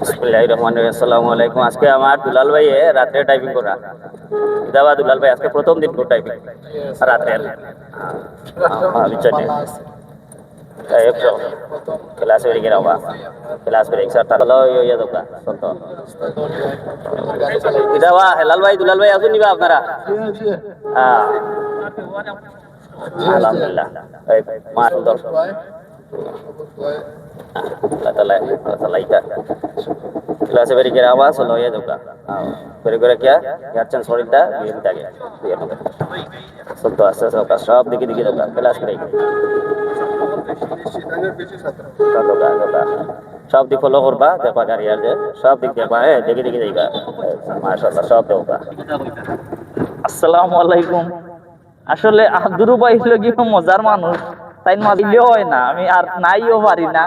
বিসমিল্লাহির রহমানির রহিম। আসসালামু আলাইকুম। আজকে আমার দুলাল ভাই রাত্রে টাইপিং করা। দাবা দুলাল ভাই, আজকে প্রথম দিন করে টাইপিং ইয়ে দোকা সত্য দাবা হেলাল ভাই, দুলাল ভাই, আসুন আলহামদুলিল্লাহ। করে আস্তে দোকা সব দিকে দিকে দোকা ক্লাস গেলে দোকা দোকা সব দিক ফলো করবা দেখবা গাড়িয়ার যে সব দিক দেখবা হ্যাঁ দেখে দেখে দেখবা মাশাআল্লাহ সব দেখবা আসসালামু আসলে আব্দুর ভাই হলো কি মজার মানুষ। তাই মারিলেও হয় না। আমি আর নাইও পারি না।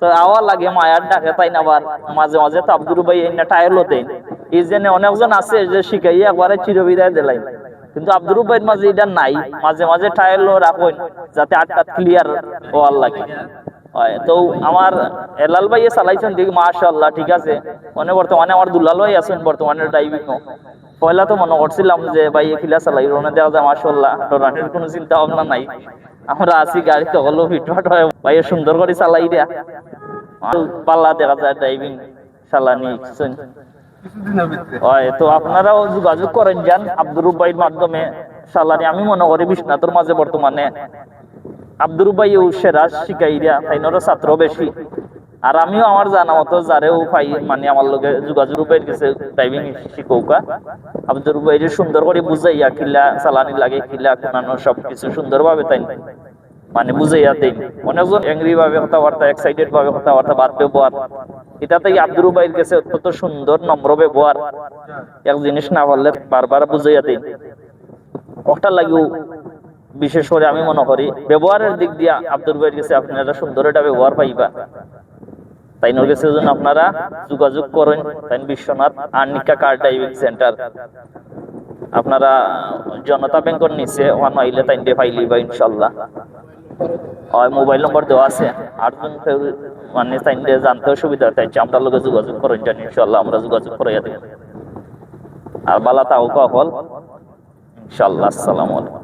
তো আওয়া লাগে মায়ার ডাকে তাই না আবার। মাঝে মাঝে তো আব্দুর ভাই এই না টায়ারও দেন এই জন্য অনেকজন আছে যে শিখাই একবারে চিরবিদায় দিলাই কিন্তু আব্দুর ভাইয়ের মাঝে এটা নাই। মাঝে মাঝে টায়ারও রাখুন যাতে আটটা ক্লিয়ার হওয়ার লাগে। হয় তো আমার এলাল ভাই চালাইছেন দেখি মাশাআল্লাহ ঠিক আছে। মানে বর্তমানে আমার দুলাল ভাই আছেন বর্তমানে ড্রাইভিং পয়লা তো মনে করছিলাম যে ভাই এখিলা চালাই রোনা দেওয়া যায় মাশাআল্লাহ। রানের কোনো চিন্তা ভাবনা নাই। আমরা আছি গাড়ি তো হলো ফিটফাট হয়, ভাই সুন্দর করে চালাই দিয়া। পাল্লা দেখা যায় ড্রাইভিং চালানি তো আপনারাও যোগাযোগ করেন যান আব্দুর মাধ্যমে চালানি। আমি মনে করি বিশ্বনাথের মাঝে বর্তমানে আব্দুর ভাই সেরা দিয়া তাইনরও ছাত্র বেশি। আর আমিও আমার জানা মতো যারেও পাই মানে আমার লগে যোগাযোগ পাই গেছে ড্রাইভিং শিখৌকা আব্দুর ভাই সুন্দর করে বুঝাইয়া কিলা চালানি লাগে কিলা কোনানো সবকিছু সুন্দর ভাবে তাই। মানে বুঝাইয়া দেই। অনেকজন এংরি ভাবে কথাবার্তা এক্সাইটেড ভাবে কথাবার্তা বাদ ব্যবহার। এটাতেই আব্দুর ভাইয়ের কাছে অত্যন্ত সুন্দর নম্র ব্যবহার। এক জিনিস না পারলে বারবার বুঝাইয়া দেই। ওটা লাগেও বিশেষ করে আমি মনে করি, ব্যবহারের দিক দিয়ে আব্দুল ভাইয়ের কাছে আপনারা সুন্দর এটা ব্যবহার পাইবা। তাই নোর কাছে জন্য আপনারা যোগাযোগ করেন তাই Biswanath Arnika car driving centre. আপনারা জনতা ব্যাংকের নিচে ওয়ান আইলে তাই দিয়ে পাইলি বা ইনশাল্লাহ মোবাইল নম্বর দেওয়া আছে আটজন মানে তাই দিয়ে জানতে সুবিধা তাই আমরা লোকে যোগাযোগ করেন জানি ইনশাল্লাহ আমরা যোগাযোগ করে দেব। আর বালা তাও কল ইনশাল্লাহ আসসালামু আলাইকুম।